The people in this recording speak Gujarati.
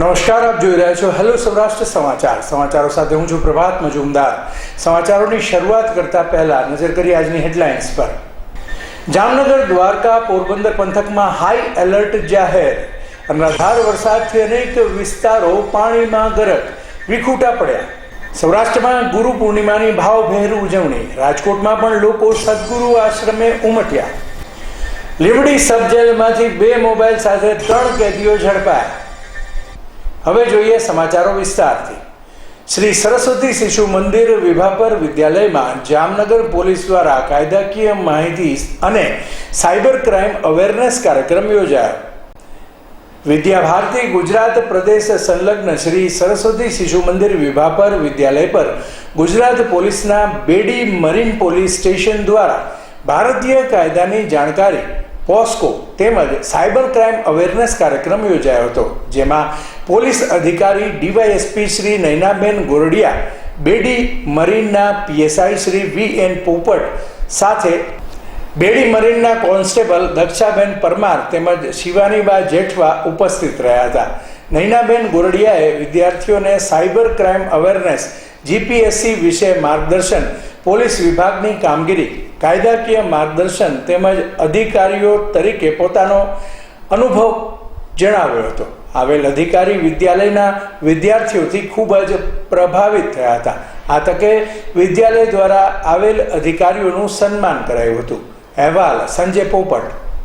નમસ્કાર, આપ જોઈ રહ્યા છો હેલો સૌરાષ્ટ્ર સમાચાર. સમાચારો સાથે હું છું પ્રભાત મજુમદાર. સમાચારોની શરૂઆત કરતા પહેલા નજર કરી આજની હેડલાઇન્સ પર. જામનગર, દ્વારકા, પોરબંદર પંથકમાં હાઈ એલર્ટ જાહેર. અનરાધાર વરસાદથી અનેક વિસ્તારો પાણીમાં ગરક. વિખૂટા પડ્યા. સૌરાષ્ટ્રમાં ગુરુ પૂર્ણિમાની ભાવભેર ઉજવણી. રાજકોટમાં પણ લોકો સદગુરુ આશ્રમે ઉમટ્યા. લીમડી સબજેલમાંથી બે મોબાઈલ સાથે ત્રણ કેદીઓ ઝડપાયા. હવે જોઈએ સમાચારો વિસ્તારથી. શ્રી સરસ્વતી શિશુ મંદિર વિભાપર વિદ્યાલયમાં જામનગર પોલીસ દ્વારા કાયદાકીય માહિતી અને સાયબર ક્રાઇમ અવેરનેસ કાર્યક્રમ યોજાયો. વિદ્યા ભારતી ગુજરાત પ્રદેશ સંલગ્ન શ્રી સરસ્વતી શિશુ મંદિર વિભાપર વિદ્યાલય પર ગુજરાત પોલીસના બેડી મરીન પોલીસ સ્ટેશન દ્વારા ભારતીય કાયદાની જાણકારી પોસ્કો તેમજ સાયબર ક્રાઇમ અવેરનેસ કાર્યક્રમ યોજાયો હતો, જેમાં પોલીસ અધિકારી DYSP Shri Nainaben Gordiya, Bedi મરીનના PSI Shri V N Popat સાથે બેડી મરીનના કોન્સ્ટેબલ દક્ષાબેન પરમાર તેમજ શિવાનીબા જેઠવા ઉપસ્થિત રહ્યા હતા. નૈનાબેન ગોરડિયાએ વિદ્યાર્થીઓને સાયબર ક્રાઇમ અવેરનેસ, જીપીએસસી વિશે માર્ગદર્શન, પોલીસ વિભાગની કામગીરી કાયદાકીય માર્ગદર્શન તેમજ અધિકારીઓ તરીકે પોતાનો અનુભવ જણાવ્યો હતો. આવેલ અધિકારી વિદ્યાલયના વિદ્યાર્થીઓથી ખૂબ જ પ્રભાવિત થયા હતા. આ તકે વિદ્યાલય દ્વારા આવેલ અધિકારીઓનું સન્માન કરાયું હતું. અહેવાલ સંજય પોપટ.